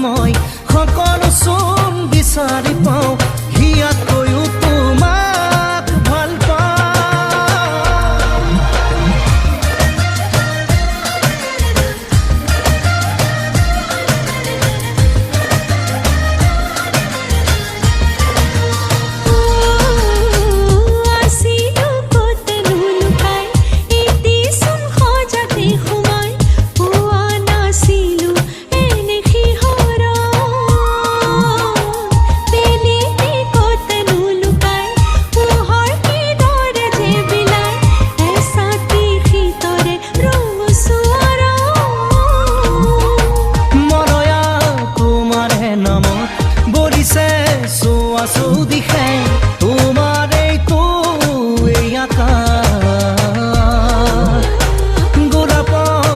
moj eso, eso dije.